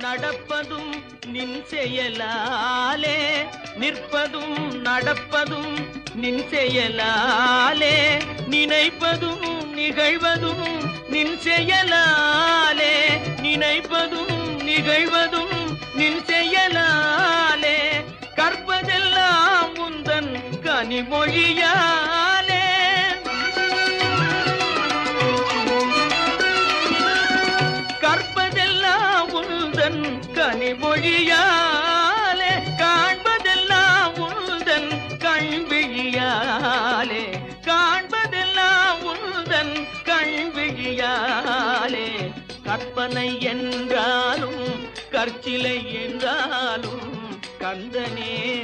நடப்பதும் நின் செயலாலே நிற்பதும் நடப்பதும் நின் செயலாலே நினைப்பதும் நிகழ்வதும் நின் செயலாலே நினைப்பதும் நிகழ்வதும் நின் செயலாலே. கற்பதெல்லாம் உந்தன் கனிமொழியா கனிமொழியாலே காண்பதெல்லாம் உந்தன் கண்விழியாலே. காண்பதெல்லாம் உந்தன் கண்விழியாலே. கற்பனை என்றாலும் கற்சிலை என்றாலும் கந்தனே.